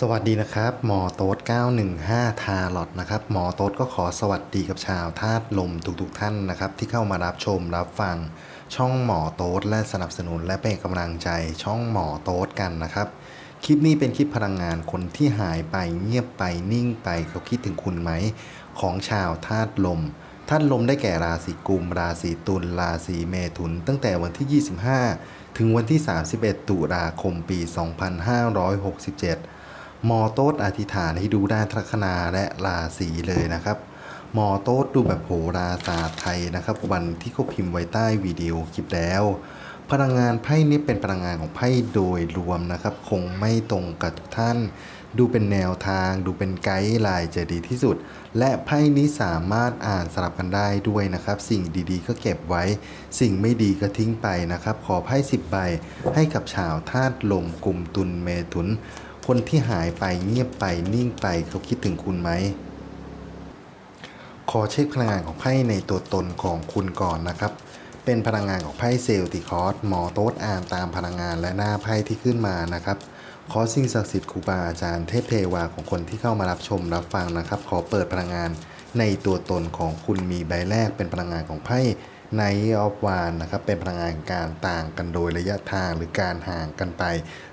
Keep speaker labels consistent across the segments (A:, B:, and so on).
A: สวัสดีนะครับ หมอโต๊ด915 ทาลอตนะครับ หมอโต๊ดก็ขอสวัสดีกับชาวธาตุลมทุกๆท่านนะครับ ที่เข้ามารับชมรับฟัง ช่องหมอโต๊ดและสนับสนุนและเป็นกำลังใจช่องหมอโต๊ดกันนะครับ คลิปนี้เป็นคลิปพลังงานคนที่หายไปเงียบไปนิ่งไปเขาคิดถึงคุณไหม ของชาวธาตุลมธาตุลมได้แก่ราศีกุม ราศีตุลราศีเมถุน ตั้งแต่วันที่ 25 ถึงวันที่ 31 ตุลาคมปี 2567 มอโต๊ดอธิษฐานให้ดูด้านลัคนาและราศีเลยนะครับ มอโต๊ดดูแบบโหราศาสตร์ไทยนะครับ วันที่เขาพิมพ์ไว้ใต้วิดีโอคลิปแล้ว พลังงานไพ่นี้เป็นพลังงานของไพ่โดยรวมนะครับ คงไม่ตรงกับทุกท่าน ดูเป็นแนวทาง ดูเป็นไกด์ไลน์จะดีที่สุด และไพ่นี้สามารถอ่านสลับกันได้ด้วยนะครับ สิ่งดีๆ ก็เก็บไว้ สิ่งไม่ดีก็ทิ้งไปนะครับ ขอไพ่สิบใบให้กับชาวธาตุลมกลุ่มตุลเมถุน คนที่หายไปเงียบไปนิ่งไปเขาคิดถึงคุณไหม ขอเช็คพลังงานของไพ่ในตัวตนของคุณก่อนนะครับ เป็นพลังงานของไพ่เซลติคอสหมอโต๊ดอ่านตามพลังงานและหน้าไพ่ที่ขึ้นมานะครับ ขอสิ่งศักดิ์สิทธิ์ครูบาอาจารย์เทพเทวาของคนที่เข้ามารับชมรับฟังนะครับ ขอเปิดพลังงานในตัวตนของคุณมีใบแรกเป็นพลังงานของไพ่ในออฟวานนะครับเป็นพลังงานการต่างกันโดยระยะทางหรือการห่างกันไป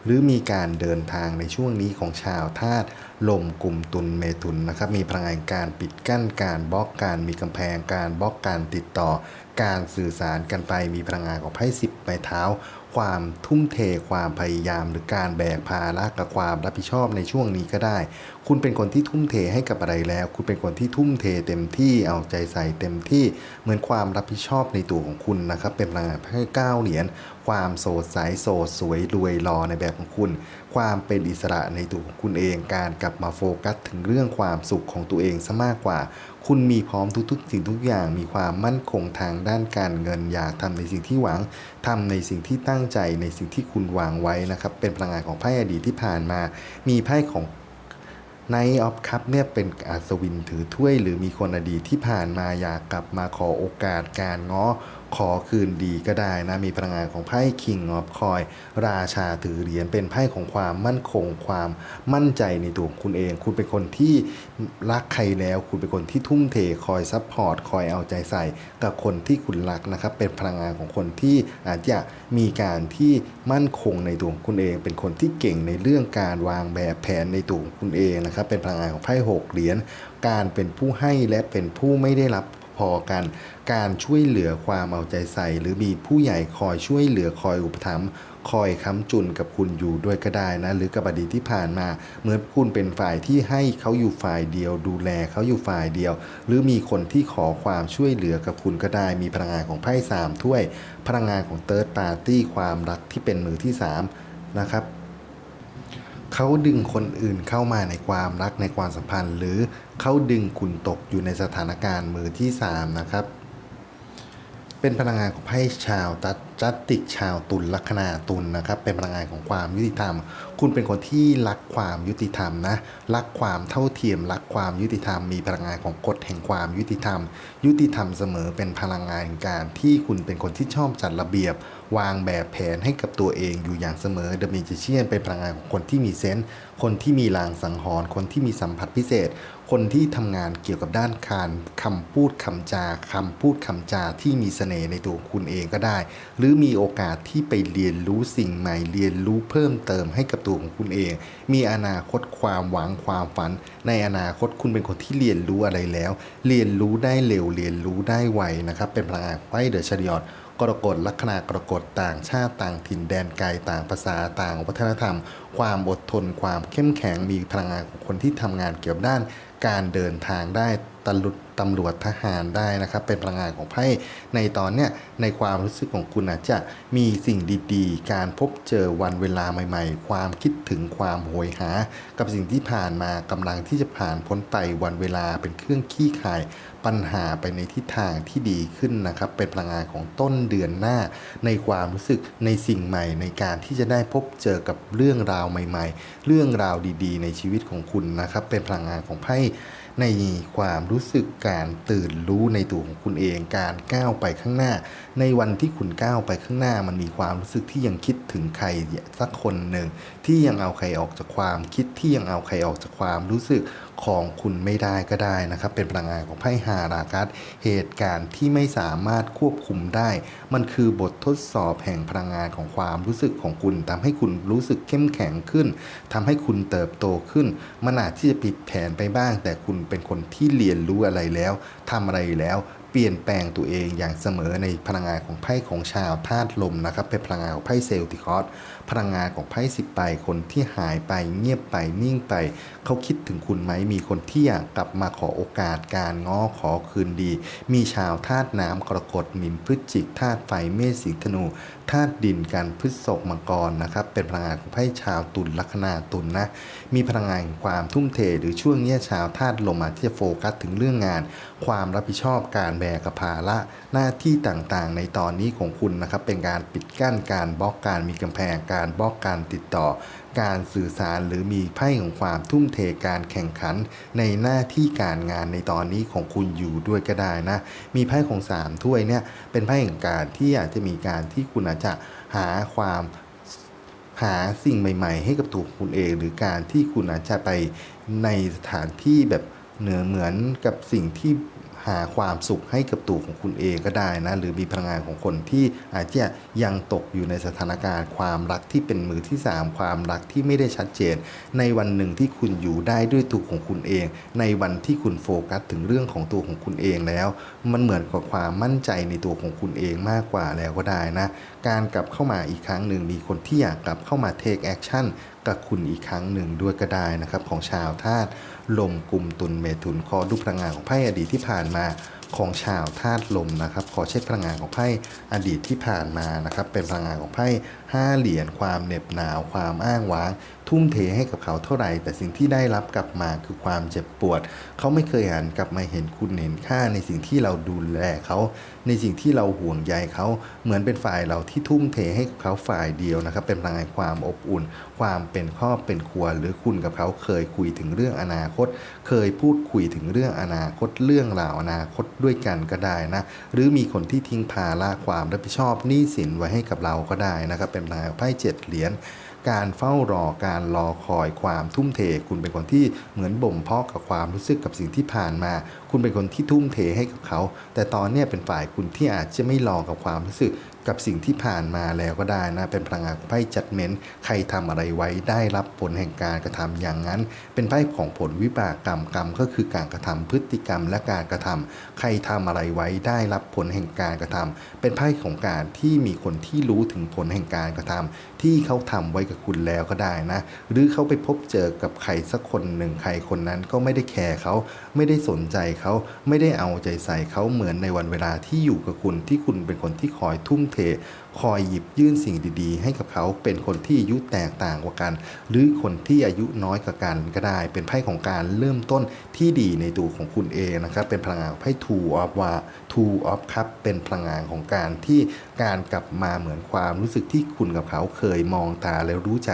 A: รือมีการเดินทางในช่วงนี้ของชาวธาตุลมกลุ่มตุลเมถุนนะครับมีพลังงานการปิดกั้นการบล็อกการมีกำแพงการบล็อกการติดต่อ การสื่อสารกันไปมีพลังงานของไพ่สิบใบเท้า ความทุ่มเทความพยายามหรือการแบกภาระกับความรับผิดชอบในช่วงนี้ก็ได้ คุณเป็นคนที่ทุ่มเทให้กับอะไรแล้ว คุณเป็นคนที่ทุ่มเทเต็มที่เอาใจใส่เต็มที่เหมือนความรับผิดชอบในตัวของคุณนะครับเป็นพลังงานไพ่เก้าเหรียญความโสดใสโสดสวยรวยรอในแบบของคุณ ความเป็นอิสระในตัวของคุณเอง การกลับมาโฟกัสถึงเรื่องความสุขของตัวเองซะมากกว่า คุณมีพร้อมทุกๆ สิ่งทุกอย่างมีความมั่นคงทางด้านการเงินอยากทำในสิ่งที่หวังทำในสิ่งที่ตั้งใจในสิ่งที่คุณวางไว้นะครับ เป็นพลังงานของไพ่อดีตที่ผ่านมา มีไพ่ของในออฟคัพเนี่ยเป็นอัศวินถือถ้วย หรือมีคนอดีตที่ผ่านมาอยากกลับมาขอโอกาสการง้อ ขอคืนดีก็ได้นะ มีพลังงานของไพ่ King of Coin ราชาถือเหรียญเป็นไพ่ของความมั่นคงความมั่นใจในตัวคุณเอง คุณเป็นคนที่รักใครแล้ว คุณเป็นคนที่ทุ่มเทคอยซัพพอร์ตคอยเอาใจใส่ กับคนที่คุณรักนะครับ เป็นพลังงานของคนที่อาจจะมีการที่มั่นคงในตัวคุณเอง เป็นคนที่เก่งในเรื่องการวางแบบแผนในตัวคุณเองนะครับ เป็นพลังงานของไพ่หกเหรียญการเป็นผู้ให้และเป็นผู้ไม่ได้รับพอกัน การช่วยเหลือความเอาใจใส่ หรือมีผู้ใหญ่คอยช่วยเหลือคอยอุปถัมภ์คอยค้ำจุนกับคุณอยู่ด้วยก็ได้นะ หรือกับอดีตที่ผ่านมา เหมือนคุณเป็นฝ่ายที่ให้เขาอยู่ฝ่ายเดียว ดูแลเขาอยู่ฝ่ายเดียว หรือมีคนที่ขอความช่วยเหลือกับคุณก็ได้ มีพลังงานของไพ่สามถ้วย พลังงานของเติร์ดปาร์ตี้ความรักที่เป็นมือที่สามนะครับเขาดึงคนอื่นเข้ามาในความรักในความสัมพันธ์ หรือเขาดึงคุณตกอยู่ในสถานการณ์มือที่สามนะครับ เป็นพลังงานของไพ่ชาวตัดจัตติกชาวตุลลัคนาตุลนะครับ เป็นพลังงานของความยุติธรรม คุณเป็นคนที่รักความยุติธรรมนะ รักความเท่าเทียม รักความยุติธรรม มีพลังงานของกฎแห่งความยุติธรรม ยุติธรรมเสมอเป็นพลังงานการที่คุณเป็นคนที่ชอบจัดระเบียบ วางแบบแผนให้กับตัวเองอยู่อย่างเสมอเดมิจิเชียนเป็นพลังงานของคนที่มีเซนส์ คนที่มีลางสังหรณ์คนที่มีสัมผัสพิเศษ คนที่ทำงานเกี่ยวกับด้านการคำพูดคำจาคำพูดคำจาที่มีเสน่ห์ในตัวคุณเองก็ได้ หรือมีโอกาสที่ไปเรียนรู้สิ่งใหม่เรียนรู้เพิ่มเติมให้กับตัวของคุณเอง มีอนาคตความหวังความฝัน ในอนาคตคุณเป็นคนที่เรียนรู้อะไรแล้ว เรียนรู้ได้เร็วเรียนรู้ได้ไวนะครับเป็นพลังงานไพ่เดอะชริอต กรกฎลัคนากรกฎต่างชาติต่างถิ่นแดนไกลต่างภาษาต่างวัฒนธรรม ความอดทน ความเข้มแข็งมีพลังงานของคนที่ทำงานเกี่ยวด้านการเดินทางได้ตลุดตำรวจทหารได้นะครับ เป็นพลังงานของไพ่ในตอนเนี้ยในความรู้สึกของคุณอาจจะมีสิ่งดีๆ การพบเจอวันเวลาใหม่ๆ ความคิดถึงความโหยหา กับสิ่งที่ผ่านมากำลังที่จะผ่านพ้นไปวันเวลาเป็นเครื่องขี้คาย ปัญหาไปในทิศทางที่ดีขึ้นนะครับ เป็นพลังงานของต้นเดือนหน้า ในความรู้สึกในสิ่งใหม่ในการที่จะได้พบเจอกับเรื่องราวใหม่ ๆ เรื่องราวดีๆ ในชีวิตของคุณนะครับ เป็นพลังงานของไพ่ในความรู้สึกการตื่นรู้ในตัวของคุณเองการก้าวไปข้างหน้า ในวันที่คุณก้าวไปข้างหน้า มันมีความรู้สึกที่ยังคิดถึงใครสักคนหนึ่งที่ยังเอาใครออกจากความคิดที่ยังเอาใครออกจากความรู้สึก ของคุณไม่ได้ก็ได้นะครับ เป็นพลังงานของไพ่ฮารากัสเหตุการณ์ที่ไม่สามารถควบคุมได้ มันคือบททดสอบแห่งพลังงานของความรู้สึกของคุณทำให้คุณรู้สึกเข้มแข็งขึ้นทำให้คุณเติบโตขึ้น มันอาจที่จะผิดแผนไปบ้าง แต่คุณเป็นคนที่เรียนรู้อะไรแล้วทำอะไรแล้ว เปลี่ยนแปลงตัวเองอย่างเสมอในพลังงานของไพ่ของชาวธาตุลมนะครับ เป็นพลังงานของไพ่เซลติคอสพลังงานของไพ่สิบใบคนที่หายไปเงียบไปนิ่งไป เขาคิดถึงคุณไหมมีคนที่อยากกลับมาขอโอกาสการง้อขอคืนดี มีชาวธาตุน้ำกรกฎมินพฤศจิกธาตุไฟเมษสิงธนูธาตุดินกันพฤษภมังกรนะครับ เป็นพลังงานของไพ่ชาวตุลลัคนาตุลนะมีพลังงานความทุ่มเทหรือช่วงนี้ชาวธาตุลมอาจที่จะโฟกัสถึงเรื่องงาน ความรับผิดชอบการแบกภาระหน้าที่ต่างๆ ในตอนนี้ของคุณนะครับ เป็นการปิดกั้นการบล็อกการมีกำแพงการบล็อกการติดต่อ การสื่อสารหรือมีไพ่ของความทุ่มเทการแข่งขัน ในหน้าที่การงานในตอนนี้ของคุณอยู่ด้วยก็ได้นะ มีไพ่ของสามถ้วยเนี่ยเป็นไพ่แห่งการที่อาจจะมีการที่คุณอาจจะหาความหาสิ่งใหม่ ๆ ให้กับตัวคุณเอง หรือการที่คุณอาจจะไปในสถานที่แบบเหนือเหมือนกับสิ่งที่ หาความสุขให้กับตัวของคุณเองก็ได้นะ หรือมีพลังงานของคนที่อาจจะยังตกอยู่ในสถานการณ์ความรักที่เป็นมือที่ 3 ความรักที่ไม่ได้ชัดเจน ในวันหนึ่งที่คุณอยู่ได้ด้วยตัวของคุณเอง ในวันที่คุณโฟกัสถึงเรื่องของตัวของคุณเองแล้ว มันเหมือนกับความมั่นใจในตัวของคุณเองมากกว่าแล้วก็ได้นะ การกลับเข้ามาอีกครั้งหนึ่งมีคนที่อยากกลับเข้ามา take action กับคุณอีกครั้งหนึ่งด้วยก็ได้นะครับของชาวธาตุ ลมกลุ่มตุลเมถุนขอดูพลังงานของไพ่อดีตที่ผ่านมาของชาวธาตุลมนะครับ ขอเช็คพลังงานของไพ่อดีตที่ผ่านมานะครับ เป็นพลังงานของไพ่ห้าเหรียญความเหน็บหนาวความอ้างว้าง ทุ่มเทให้กับเขาเท่าไหร่ แต่สิ่งที่ได้รับกลับมาคือความเจ็บปวด เขาไม่เคยหันกลับมาเห็นคุณเห็นค่าในสิ่งที่เราดูแลเขา ในสิ่งที่เราห่วงใยเขาเหมือนเป็นฝ่ายเราที่ทุ่มเทให้เขาฝ่ายเดียวนะครับ เป็นพลังงานความอบอุ่น ความเป็นครอบเป็นครัว หรือคุณกับเขาเคยคุยถึงเรื่องอนาคต เคยพูดคุยถึงเรื่องอนาคตเรื่องราวอนาคตด้วยกันก็ได้นะ หรือมีคนที่ทิ้งภาระความรับผิดชอบหนี้สินไว้ให้กับเราก็ได้นะครับ เป็นพลังงานไพ่เจ็ดเหรียญ การเฝ้ารอการรอคอยความทุ่มเท คุณเป็นคนที่เหมือนบ่มเพาะกับความรู้สึกกับสิ่งที่ผ่านมา คุณเป็นคนที่ทุ่มเทให้กับเขา แต่ตอนนี้เป็นฝ่ายคุณที่อาจจะไม่รอกับความรู้สึกกับสิ่งที่ผ่านมาแล้วก็ได้นะ เป็นพลังงานของไพ่จัดเม้น ใครทำอะไรไว้ได้รับผลแห่งการกระทำอย่างนั้น เป็นไพ่ของผลวิบากกรรมกรรมก็คือการกระทำพฤติกรรมและการกระทำใครทำอะไรไว้ได้รับผลแห่งการกระทำเป็นไพ่ของการที่มีคนที่รู้ถึงผลแห่งการกระทำ ที่เขาทำไว้กับคุณแล้วก็ได้นะ หรือเขาไปพบเจอกับใครสักคนหนึ่งใครคนนั้นก็ไม่ได้แคร์เขาไม่ได้สนใจเขาไม่ได้เอาใจใส่เขาเหมือนในวันเวลาที่อยู่กับคุณที่คุณเป็นคนที่คอยทุ่มเท คอยหยิบยื่นสิ่งดีๆ ให้กับเขาเป็นคนที่อายุแตกต่างกว่ากัน หรือคนที่อายุน้อยกว่ากันก็ได้ เป็นไพ่ของการเริ่มต้นที่ดีในตัวของคุณเองนะครับเป็นพลังงานไพ่ two of ว่า two of cup เป็นพลังงานของการที่การกลับมาเหมือนความรู้สึกที่คุณกับเขาเคยมองตาแล้วรู้ใจ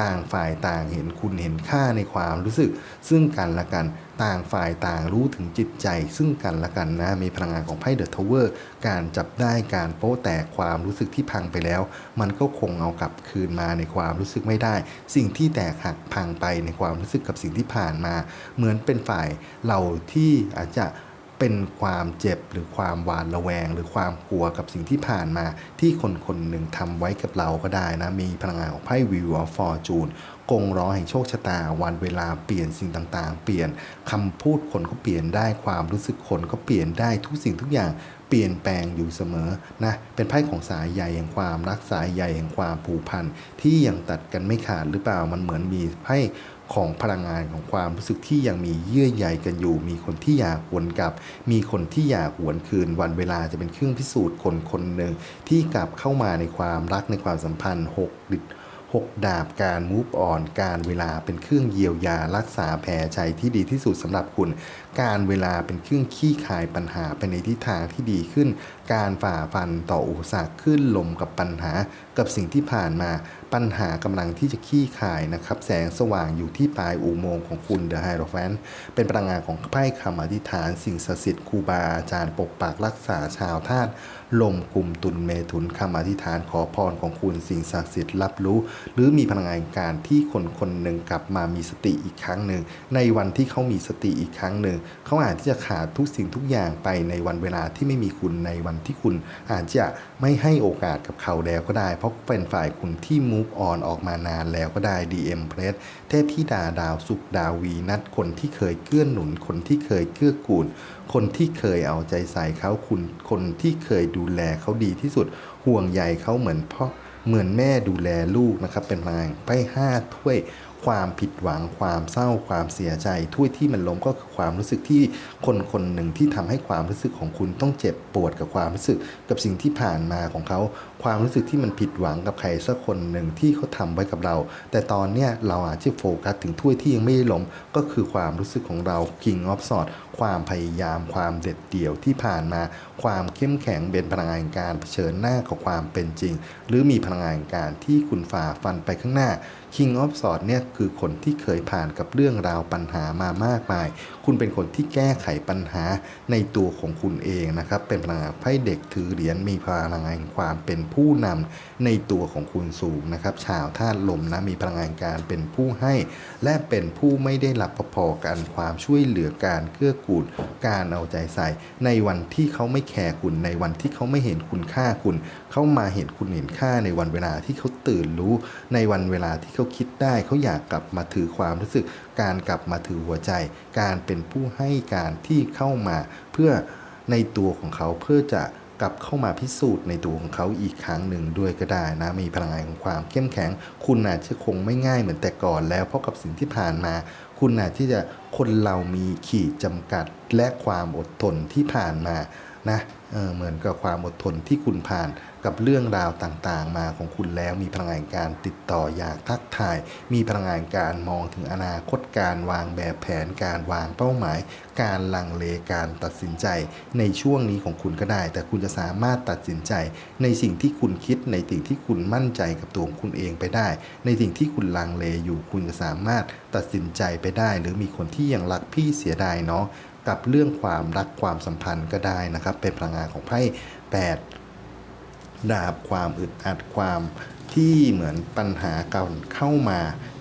A: ต่างฝ่ายต่างเห็นคุณเห็นค่าในความรู้สึก ซึ่งกันและกันต่างฝ่ายต่างรู้ถึงจิตใจ ซึ่งกันและกันนะมีพลังงานของไพ่เดอะทาวเวอร์การจับได้การโป๊ะแตกความรู้สึกที่พังไปแล้ว มันก็คงเอากลับคืนมาในความรู้สึกไม่ได้ สิ่งที่แตกหักพังไปในความรู้สึกกับสิ่งที่ผ่านมา เหมือนเป็นฝ่ายเราที่อาจจะ เป็นความเจ็บหรือความหวาดระแวง หรือความกลัวกับสิ่งที่ผ่านมา ที่คนคนหนึ่งทำไว้กับเราก็ได้นะ มีพลังงานของไพ่วิวออฟฟอร์จูนกงล้อแห่งโชคชะตา วันเวลาเปลี่ยนสิ่งต่างๆ เปลี่ยนคำพูดคนก็เปลี่ยนได้ความรู้สึกคนก็เปลี่ยนได้ทุกสิ่งทุกอย่างเปลี่ยนแปลงอยู่เสมอนะเป็นไพ่ของสายใยแห่งความรักสายใยแห่งความผูกพันที่ยังตัดกันไม่ขาดหรือเปล่ามันเหมือนมีไพ่ ของพลังงานของความรู้สึกที่ยังมีเยื่อใยกันอยู่ มีคนที่อยากวนกลับ มีคนที่อยากหวนคืน วันเวลาจะเป็นเครื่องพิสูจน์คนคนหนึ่งที่กลับเข้ามาในความรักในความสัมพันธ์หกดิ หกดาบการมูฟออนการเวลาเป็นเครื่องเยียวยารักษาแผลใจที่ดีที่สุดสำหรับคุณ การเวลาเป็นเครื่องขี้คายปัญหาไปในทิศทางที่ดีขึ้น การฝ่าฟันต่ออุปสรรคขึ้นลมกับปัญหากับสิ่งที่ผ่านมาปัญหากำลังที่จะขี้คายนะครับ แสงสว่างอยู่ที่ปลายอุโมงค์ของคุณเดอะไฮโรแฟนเป็นพลังงานของไพ่คำอธิษฐาน สิ่งศักดิ์สิทธิ์ครูบาอาจารย์ปกปักรักษาชาวธาตุ ลมกลุ่มตุลเมถุนคำอธิษฐานขอพรของคุณสิ่งศักดิ์สิทธิ์รับรู้ หรือมีพลังงานการที่คนคนหนึ่งกลับมามีสติอีกครั้งหนึ่ง ในวันที่เขามีสติอีกครั้งหนึ่ง เขาอาจที่จะขาดทุกสิ่งทุกอย่างไปในวันเวลาที่ไม่มีคุณในวันที่คุณ อาจจะไม่ให้โอกาสกับเขาแล้วก็ได้ เพราะเป็นฝ่ายคุณที่ move on ออกมานานแล้วก็ได้ DM p r e s เทพธิดาดาวสุขดาววีนัดคนที่เคยเกื้อหนุนคนที่เคยเกื้อกูล คนที่เคยเอาใจใส่เขาคุณคนที่เคยดูแลเขาดีที่สุด ห่วงใยเขาเหมือนพ่อเหมือนแม่ดูแลลูกนะครับ เป็นพลังไพ่ห้าถ้วยความผิดหวังความเศร้าความเสียใจถ้วยที่มันล้มก็คือความรู้สึกที่คนคนหนึ่งที่ทำให้ความรู้สึกของคุณต้องเจ็บปวดกับความรู้สึก กับสิ่งที่ผ่านมาของเขา ความรู้สึกที่มันผิดหวังกับใครสักคนหนึ่งที่เขาทำไว้กับเรา แต่ตอนเนี้ยเราอาจจะโฟกัสถึงถ้วยที่ยังไม่ได้ล้มก็คือความรู้สึกของเรา King of s w o r d ความพยายามความเด็ดเดี่ยวที่ผ่านมา ความเข้มแข็งเป็นพลังงานการเผชิญหน้ากับความเป็นจริง หรือมีพลังงานการที่คุณฝ่าฟันไปข้างหน้า King of s w o r d เนี่ยคือคนที่เคยผ่านกับเรื่องราวปัญหามามากมาย คุณเป็นคนที่แก้ไขปัญหาในตัวของคุณเองนะครับเป็นพลังงานไพ่เด็กถือเหรียญมีพลังงานความเป็นผู้นำในตัวของคุณสูงนะครับ ชาวธาตุลมนะมีพลังงานการเป็นผู้ให้ และเป็นผู้ไม่ได้รับพอๆกันความช่วยเหลือการเกื้อกูลการเอาใจใส่ ในวันที่เขาไม่แคร์คุณในวันที่เขาไม่เห็นคุณค่าคุณ เขามาเห็นคุณเห็นค่าในวันเวลาที่เขาตื่นรู้ ในวันเวลาที่เขาคิดได้เขาอยากกลับมาถือความรู้สึก การกลับมาถือหัวใจ การเป็นผู้ให้การที่เข้ามาเพื่อในตัวของเขาเพื่อจะ กลับเข้ามาพิสูจน์ในตัวของเขาอีกครั้งหนึ่งด้วยก็ได้นะ มีพลังงานของความเข้มแข็ง คุณอาจจะคงไม่ง่ายเหมือนแต่ก่อนแล้วเพราะกับสิ่งที่ผ่านมา คุณอาจที่จะคนเรามีขีดจำกัดและความอดทนที่ผ่านมานะเออเหมือนกับความอดทนที่คุณผ่าน กับเรื่องราวต่างๆ มาของคุณแล้วมีพลังงานการติดต่ออยากทักทาย มีพลังงานการมองถึงอนาคตการวางแบบแผนการวางเป้าหมาย การลังเลการตัดสินใจ ในช่วงนี้ของคุณก็ได้ แต่คุณจะสามารถตัดสินใจ ในสิ่งที่คุณคิดในสิ่งที่คุณมั่นใจกับตัวของคุณเองไปได้ ในสิ่งที่คุณลังเลอยู่ คุณจะสามารถตัดสินใจไปได้ หรือมีคนที่ยังรักพี่เสียดายเนาะกับเรื่องความรักความสัมพันธ์ก็ได้นะครับ เป็นพลังงานของไพ่แป ดาบความอึดอัดความที่เหมือนปัญหาเก่าเข้ามา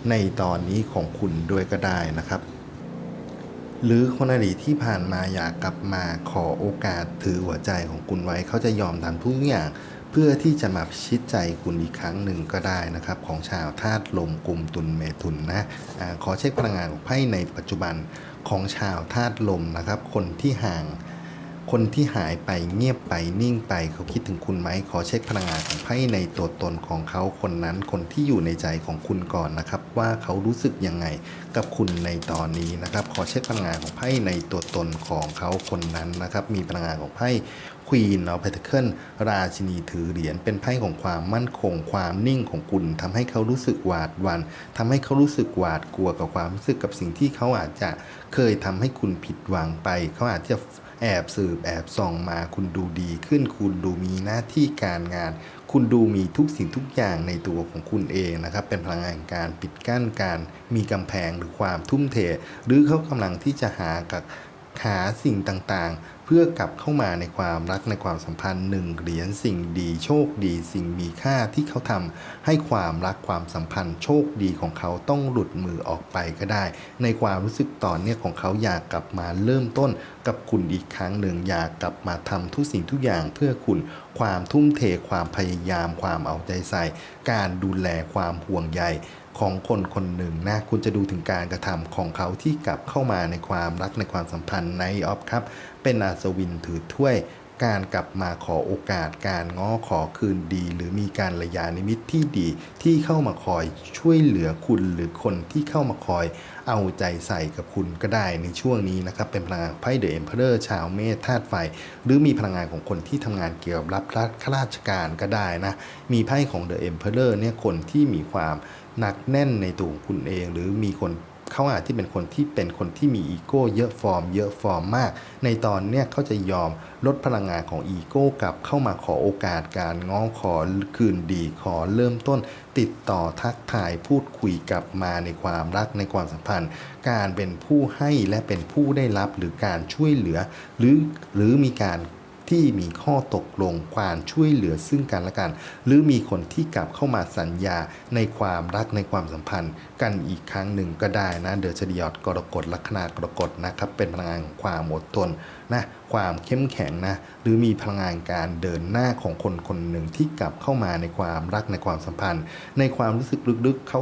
A: ในตอนนี้ของคุณด้วยก็ได้นะครับ หรือคนอดีตที่ผ่านมาอยากกลับมาขอโอกาสถือหัวใจของคุณไว้เขาจะยอมทำทุกอย่างเพื่อที่จะมาชิตใจคุณอีกครั้งหนึ่งก็ได้นะครับ ของชาวธาตุลมกลุ่มตุลเมถุนนะอาขอเช็คพลังงานของไพ่ในปัจจุบันของชาวธาตุลมนะครับ คนที่ห่าง คนที่หายไปเงียบไปนิ่งไปเขาคิดถึงคุณไหมขอเช็คพลังงานของไพ่ในตัวตนของเขาคนนั้นคนที่อยู่ในใจของคุณก่อนนะครับ ว่าเขารู้สึกยังไงกับคุณในตอนนี้นะครับ ขอเช็คพลังงานของไพ่ในตัวตนของเขาคนนั้นนะครับ มีพลังงานของไพ่ควีนออฟเพนเคิลราชินีถือเหรียญเป็นไพ่ของความมั่นคงความนิ่งของคุณทำให้เขารู้สึกหวาดหวันทำให้เขารู้สึกหวาดกลัวกับความรู้สึกกับสิ่งที่เขาอาจจะเคยทำให้คุณผิดหวังไป เขาอาจจะ แอบสืบแอบส่องมา คุณดูดีขึ้น คุณดูมีหน้าที่การงาน คุณดูมีทุกสิ่งทุกอย่างในตัวของคุณเองนะครับ เป็นพลังงานการปิดกั้นการมีกำแพงหรือความทุ่มเท หรือเขากำลังที่จะหากับหาสิ่งต่างๆ พื่อกลับเข้ามาในความรักในความสัมพันธ์หนึ่งเหรียญสิ่งดีโชคดี สิ่งมีค่าที่เขาทำให้ความรักความสัมพันธ์ โชคดีของเขาต้องหลุดมือออกไปก็ได้ ในความรู้สึกตอนเนี้ยของเขาอยากกลับมาเริ่มต้นกับคุณอีกครั้งหนึ่งอยากกลับมาทำทุกสิ่งทุกอย่างเพื่อคุณความทุ่มเทความพยายามความเอาใจใส่ การดูแลความห่วงใย ของคนคนหนึ่งนะ คุณจะดูถึงการกระทำของเขาที่กลับเข้ามาในความรักในความสัมพันธ์ในออฟครับ เป็นอัศวินถือถ้วย การกลับมาขอโอกาส การง้อขอคืนดี หรือมีการระยานิมิตที่ดี ที่เข้ามาคอยช่วยเหลือคุณหรือคนที่เข้ามาคอยเอาใจใส่กับคุณก็ได้ในช่วงนี้นะครับ เป็นพลังงานไพ่เดอะเอ็มเพอเรอร์ชาวเมษธาตุไฟ หรือมีพลังงานของคนที่ทำงานเกี่ยวกับรับข้าราชการก็ได้นะ มีไพ่ของเดอะเอ็มเพอเรอร์เนี่ยคนที่มีความ หนักแน่นในตัวคุณเอง หรือมีคนเขาอาจที่เป็นคนที่เป็นคนที่มีอีโก้เยอะฟอร์ม เยอะฟอร์มมาก ในตอนเนี้ยเขาจะยอมลดพลังงานของอีโก้กลับเข้ามาขอโอกาสการง้อขอคืนดีขอเริ่มต้น ติดต่อทักทายพูดคุยกลับมาในความรักในความสัมพันธ์ การเป็นผู้ให้และเป็นผู้ได้รับหรือการช่วยเหลือ หรือหรือมีการ ที่มีข้อตกลงความช่วยเหลือซึ่งกันและกัน หรือมีคนที่กลับเข้ามาสัญญาในความรักในความสัมพันธ์ กันอีกครั้งหนึ่งก็ได้นะเดอชดียอดกรกฎลัคนากรกฎนะครับเป็นพลังงานของความอดทนนะความเข้มแข็งนะหรือมีพลังงานการเดินหน้าของคนคนหนึ่งที่กลับเข้ามาในความรักในความสัมพันธ์ ในความรู้สึกลึกๆเขา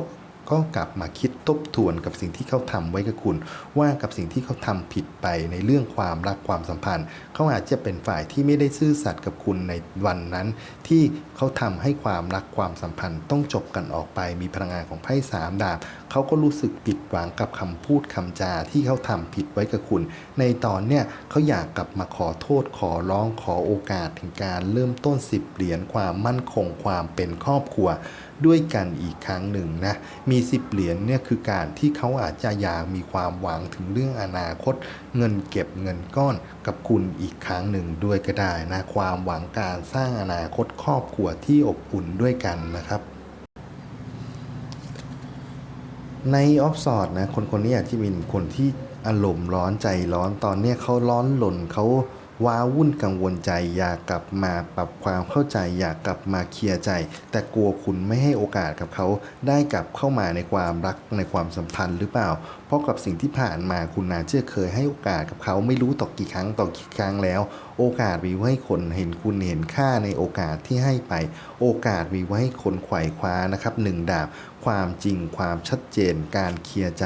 A: ก็กลับมาคิดทบทวนกับสิ่งที่เขาทำไว้กับคุณ ว่ากับสิ่งที่เขาทำผิดไปในเรื่องความรักความสัมพันธ์ เขาอาจจะเป็นฝ่ายที่ไม่ได้ซื่อสัตย์กับคุณในวันนั้น ที่เขาทำให้ความรักความสัมพันธ์ ต้องจบกันออกไปมีพลังงานของไพ่สามดาบเขาก็รู้สึกผิดหวังกับคำพูดคำจาที่เขาทำผิดไว้กับคุณ ในตอนเนี้ยเขาอยากกลับมาขอโทษขอร้องขอโอกาสถึงการเริ่มต้นสิบเหรียญความมั่นคงความเป็นครอบครัว ด้วยกันอีกครั้งหนึ่งนะ มีสิบเหรียญเนี่ยคือการที่เขาอาจจะอยากมีความหวังถึงเรื่องอนาคต เงินเก็บเงินก้อนกับคุณอีกครั้งหนึ่งด้วยก็ได้นะ ความหวังการสร้างอนาคตครอบครัวที่อบอุ่นด้วยกันนะครับในออฟสอดนะคนคนนี้อาจจะเป็นคนที่อารมณ์ร้อนใจร้อนตอนเนี้ยเขาร้อนหล่นเขา ว้าวุ่นกังวลใจ อยากกลับมาปรับความเข้าใจ อยากกลับมาเคลียร์ใจ แต่กลัวคุณไม่ให้โอกาสกับเขาได้กลับเข้ามาในความรักในความสัมพันธ์หรือเปล่า เพราะกับสิ่งที่ผ่านมาคุณนาเชื่อเคยให้โอกาสกับเขาไม่รู้ต่อกี่ครั้งต่อกี่ครั้งแล้ว โอกาสมีไว้ให้คนเห็นคุณเห็นค่าในโอกาสที่ให้ไป โอกาสมีไว้ให้คนไขว่คว้านะครับหนึ่งดาบความจริงความชัดเจนการเคลียร์ใจ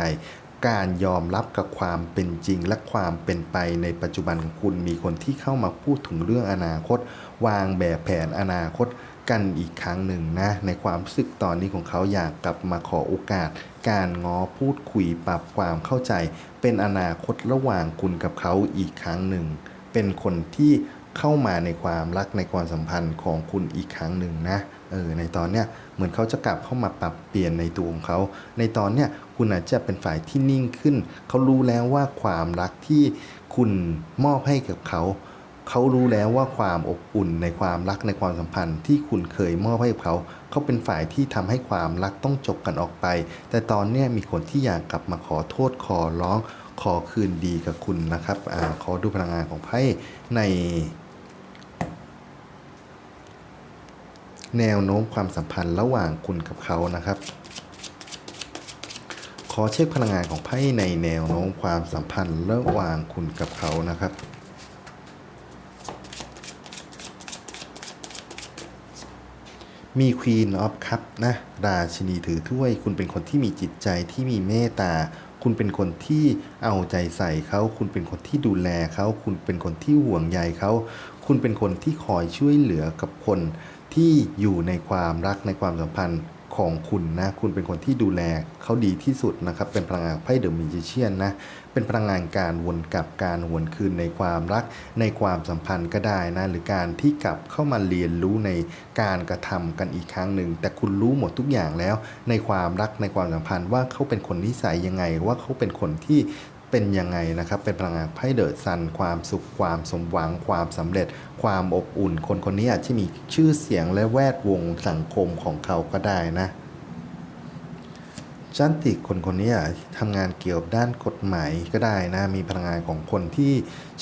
A: การยอมรับกับความเป็นจริงและความเป็นไปในปัจจุบันของคุณมีคนที่เข้ามาพูดถึงเรื่องอนาคต วางแบบแผนอนาคตกันอีกครั้งหนึ่งนะ ในความรู้สึกตอนนี้ของเขาอยากกลับมาขอโอกาส การง้อพูดคุยปรับความเข้าใจ เป็นอนาคตระหว่างคุณกับเขาอีกครั้งหนึ่ง เป็นคนที่เข้ามาในความรักในความสัมพันธ์ของคุณอีกครั้งหนึ่งนะ เออในตอนเนี้ยเหมือนเขาจะกลับเข้ามาปรับเปลี่ยนในตัวของเขา ในตอนเนี้ยคุณอาจจะเป็นฝ่ายที่นิ่งขึ้น เขารู้แล้วว่าความรักที่คุณมอบให้กับเขา เขารู้แล้วว่าความอบอุ่นในความรักในความสัมพันธ์ที่คุณเคยมอบให้กับเขาเขาเป็นฝ่ายที่ทำให้ความรักต้องจบกันออกไป แต่ตอนเนี้ยมีคนที่อยากกลับมาขอโทษขอร้องขอคืนดีกับคุณนะครับอขอดูพลังงานของไพ่ใน แนวโน้มความสัมพันธ์ระหว่างคุณกับเขานะครับ ขอเช็คพลังงานของไพ่ในแนวโน้มความสัมพันธ์ระหว่างคุณกับเขานะครับมี Queen of Cup นะราชินีถือถ้วย คุณเป็นคนที่มีจิตใจที่มีเมตตา คุณเป็นคนที่เอาใจใส่เขา คุณเป็นคนที่ดูแลเขา คุณเป็นคนที่ห่วงใยเขา คุณเป็นคนที่คอยช่วยเหลือกับคน ที่อยู่ในความรักในความสัมพันธ์ของคุณนะ คุณเป็นคนที่ดูแลเขาดีที่สุดนะครับ เป็นพลังงานไพ่เดอะมิจิเชียนนะ เป็นพลังงานการวนกลับการหวนคืนในความรักในความสัมพันธ์ก็ได้นะ หรือการที่กลับเข้ามาเรียนรู้ในการกระทำกันอีกครั้งหนึ่ง แต่คุณรู้หมดทุกอย่างแล้ว ในความรักในความสัมพันธ์ว่าเขาเป็นคนนิสัยยังไง ว่าเขาเป็นคนที่ เป็นยังไงนะครับ เป็นพลังงานไพ่เดอะซัน ความสุขความสมหวัง ความสำเร็จ ความอบอุ่น คนคนนี้อาจจะมีชื่อเสียงและแวดวงสังคมของเขาก็ได้นะจันติคนคนนี้ทำงานเกี่ยวกับด้านกฎหมายก็ได้นะ มีพลังงานของคนที่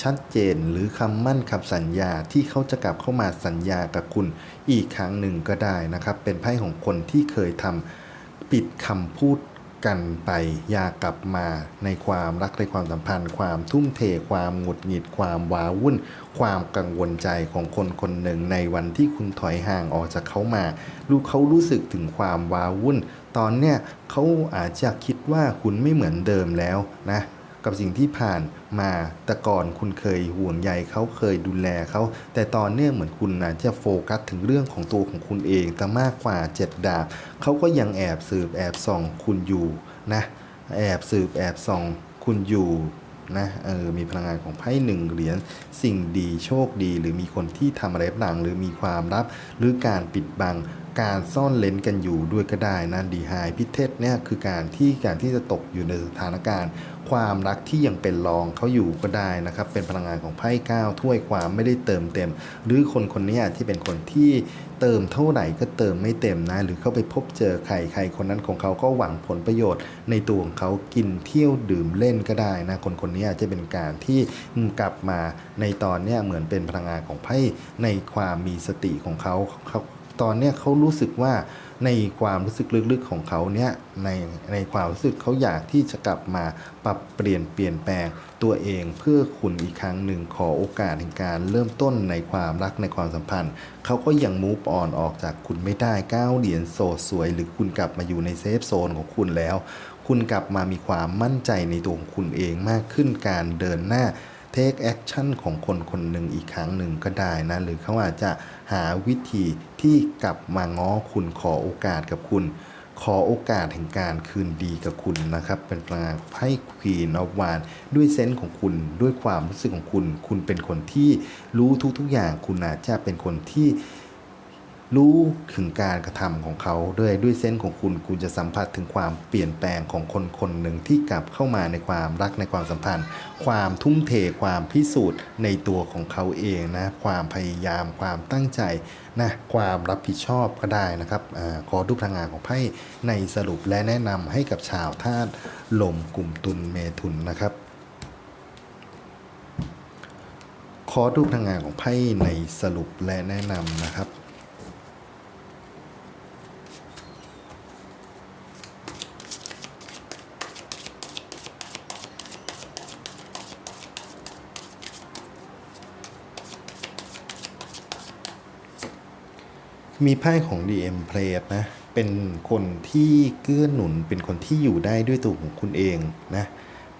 A: ชัดเจนหรือคำมั่นคำสัญญาที่เขาจะกลับเข้ามาสัญญากับคุณอีกครั้งหนึ่งก็ได้นะครับ เป็นไพ่ของคนที่เคยทำปิดคำพูด กันไป อยากกลับมาในความรักในความสัมพันธ์ ความทุ่มเท ความหงุดหงิด ความว้าวุ่น ความกังวลใจของคนคนหนึ่งในวันที่คุณถอยห่างออกจากเขามาลูกเขารู้สึกถึงความว้าวุ่น ตอนเนี้ยเขาอาจจะคิดว่าคุณไม่เหมือนเดิมแล้วนะ กับสิ่งที่ผ่านมาแต่ก่อนคุณเคยห่วงใยเขาเคยดูแลเขาแต่ตอนเนี้ยเหมือนคุณนะจะโฟกัสถึงเรื่องของตัวของคุณเอง แต่มากกว่าเจ็ดดาบเขาก็ยังแอบสืบแอบส่องคุณอยู่นะแอบสืบแอบส่องคุณอยู่นะเออมีพลังงานของไพ่หนึ่งเหรียญสิ่งดีโชคดี หรือมีคนที่ทำอะไรบางหรือมีความลับ หรือการปิดบัง การซ่อนเลนกันอยู่ด้วยก็ได้นะดีไฮพิเทศเนี่ยคือการที่การที่จะตกอยู่ในสถานการณ์ ความรักที่ยังเป็นรองเขาอยู่ก็ได้นะครับ เป็นพลังงานของไพ่เก้าถ้วยความไม่ได้เติมเต็ม หรือคนคนนี้ที่เป็นคนที่เติมเท่าไหร่ก็เติมไม่เต็มนะ หรือเข้าไปพบเจอใครใครคนนั้นของเขาก็หวังผลประโยชน์ ในตัวของเขากินเที่ยวดื่มเล่นก็ได้นะ คนคนนี้อาจจะเป็นการที่กลับมาในตอนเนี้ยเหมือนเป็นพลังงานของไพ่ในความมีสติของเขาเขา ตอนเนี้ยเขารู้สึกว่าในความรู้สึกลึกๆของเขาเนี่ยในในความรู้สึกเขาอยากที่จะกลับมาปรับเปลี่ยนเปลี่ยนแปลงตัวเองเพื่อคุณอีกครั้งหนึ่งขอโอกาสในการเริ่มต้นในความรักในความสัมพันธ์ เขาก็ยังมูฟออนออกจากคุณไม่ได้ก้าวเหรียญโสดสวย หรือคุณกลับมาอยู่ในเซฟโซนของคุณแล้ว คุณกลับมามีความมั่นใจในตัวของคุณเองมากขึ้นการเดินหน้าเทคแอคชั่นของคนคนหนึ่งอีกครั้งหนึ่งก็ได้นะ หรือเขาอาจจะหาวิธี ที่กลับมาง้อคุณขอโอกาสกับคุณ ขอโอกาสแห่งการคืนดีกับคุณนะครับ เป็นพลังงานไพ่ควีนอฟวานด้วยเซนส์ของคุณด้วยความรู้สึกของคุณ คุณเป็นคนที่รู้ทุกๆอย่างคุณอาจจะเป็นคนที่ รู้ถึงการกระทำของเขาด้วยด้วยเส้นของคุณคุณจะสัมผัสถึงความเปลี่ยนแปลงของคนคนหนึ่งที่กลับเข้ามาในความรักในความสัมพันธ์ ความทุ่มเทความพิสูจน์ในตัวของเขาเองนะ ความพยายามความตั้งใจนะความรับผิดชอบก็ได้นะครับอขอดูพลังงานของไพ่ในสรุปและแนะนำให้กับชาวธาตุลมกลุ่มตุลเมถุนนะครับขอดูพลังงานของไพ่ในสรุปและแนะนำนะครับ มีไพ่ของ DM Plate นะ เป็นคนที่เกื้อหนุน เป็นคนที่อยู่ได้ด้วยตัวของคุณเองนะ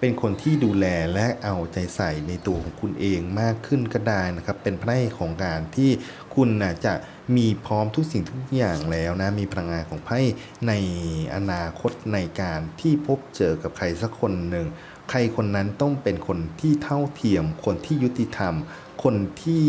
A: เป็นคนที่ดูแลและเอาใจใส่ในตัวของคุณเองมากขึ้นก็ได้นะครับ เป็นไพ่ของการที่คุณนะจะมีพร้อมทุกสิ่งทุกอย่างแล้วนะ มีพลังงานของไพ่ในอนาคตในการที่พบเจอกับใครสักคนหนึ่ง ใครคนนั้นต้องเป็นคนที่เท่าเทียม คนที่ยุติธรรม คนที่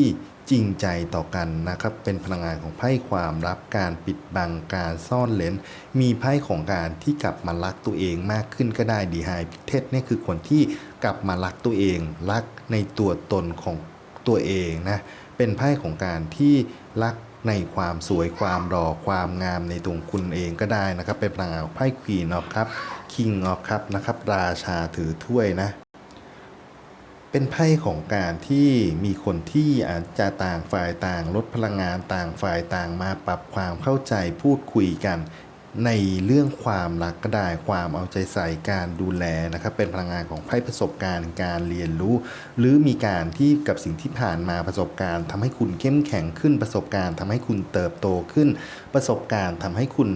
A: จริงใจต่อกันนะครับเป็นพลังงานของไพ่ความลับการปิดบังการซ่อนเลนมีไพ่ของการที่กลับมารักตัวเองมากขึ้นก็ได้ดีไฮพิเทศเนี่ยคือคนที่กลับมารักตัวเอง รักในตัวตนของตัวเองนะเป็นไพ่ของการที่รักในความสวยความรอความงามในตัวคุณเองก็ได้นะครับ เป็นพลังงานไพ่ควีนออฟครับคิงออฟครับนะครับราชาถือถ้วยนะ เป็นไพ่ของการที่มีคนที่อาจจะต่างฝ่ายต่าง ลดพลังงานต่างฝ่ายต่างมาปรับความเข้าใจพูดคุยกัน ในเรื่องความรักก็ได้ความเอาใจใส่การดูแลนะครับเป็นพลังงานของไพ่ประสบการณ์การเรียนรู้ หรือมีการที่กับสิ่งที่ผ่านมาประสบการณ์ทำให้คุณเข้มแข็งขึ้นประสบการณ์ทำให้คุณเติบโตขึ้น ประสบการณ์ทำให้คุณ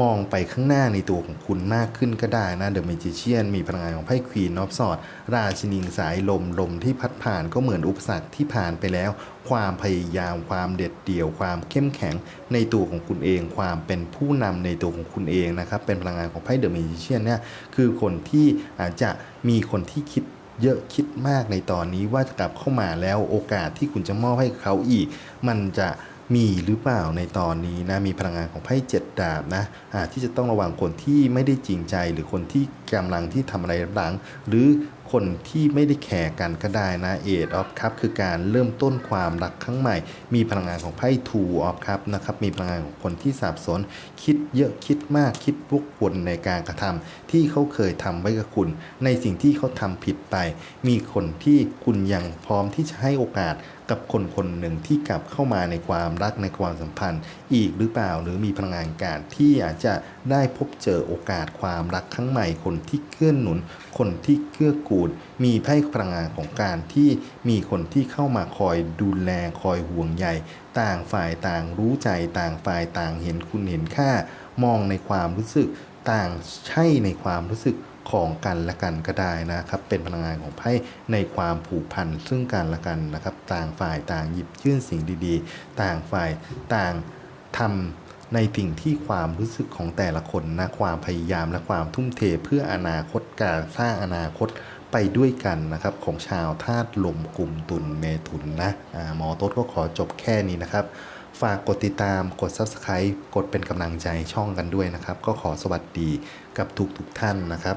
A: มองไปข้างหน้าในตัวของคุณมากขึ้นก็ได้นะเดอะเมจิเชียนมีพลังงานของไพ่ควีนออฟสอด ราชินีสายลมลมที่พัดผ่านก็เหมือนอุปสรรคที่ผ่านไปแล้ว ความพยายามความเด็ดเดี่ยวความเข้มแข็งในตัวของคุณเอง ความเป็นผู้นำในตัวของคุณเองนะครับเป็นพลังงานของไพ่เดอะเมจิเชียนเนี่ยคือคนที่อาจจะมีคนที่คิดเยอะคิดมากในตอนนี้ว่าจะกลับเข้ามาแล้วโอกาสที่คุณจะมอบให้เขาอีก มันจะ มีหรือเปล่าในตอนนี้นะมีพลังงานของไพ่เจ็ดดาบนะอาที่จะต้องระวังคนที่ไม่ได้จริงใจ หรือคนที่กำลังที่ทำอะไรหลัง หรือคนที่ไม่ได้แคร์กันก็ได้นะเอทออฟคัพคือการเริ่มต้นความรักครั้งใหม่ มีพลังงานของไพ่ทูออฟคัพนะครับมีพลังงานของคนที่สับสน คิดเยอะคิดมากคิดวกวนในการกระทำที่เขาเคยทำไว้กับคุณ ในสิ่งที่เขาทำผิดไป มีคนที่คุณยังพร้อมที่จะให้โอกาส กับคนคนหนึ่งที่กลับเข้ามาในความรักในความสัมพันธ์ อีกหรือเปล่าหรือมีพลังงานการที่อาจจะได้พบเจอโอกาสความรักครั้งใหม่ คนที่เกื้อหนุน คนที่เกื้อกูลมีไพ่พลังงานของการที่มีคนที่เข้ามาคอยดูแลคอยห่วงใยต่างฝ่ายต่างรู้ใจต่างฝ่ายต่างเห็นคุณเห็นค่ามองในความรู้สึกต่างใช่ในความรู้สึก ของกันและกันก็ได้นะครับ เป็นพลังงานของไพ่ในความผูกพันซึ่งกันและกันนะครับ ต่างฝ่ายต่างหยิบยื่นสิ่งดีๆ ต่างฝ่ายต่างทำในสิ่งที่ความรู้สึกของแต่ละคนนะความพยายามและความทุ่มเทเพื่ออนาคตการสร้างอนาคตไปด้วยกันนะครับของชาวธาตุลมกลุ่มตุลเมถุนนะหมอต๊ดก็ขอจบแค่นี้นะครับ ฝากกดติดตามกด Subscribe กดเป็นกำลังใจช่องกันด้วยนะครับ ก็ขอสวัสดีกับทุกๆท่านนะครับ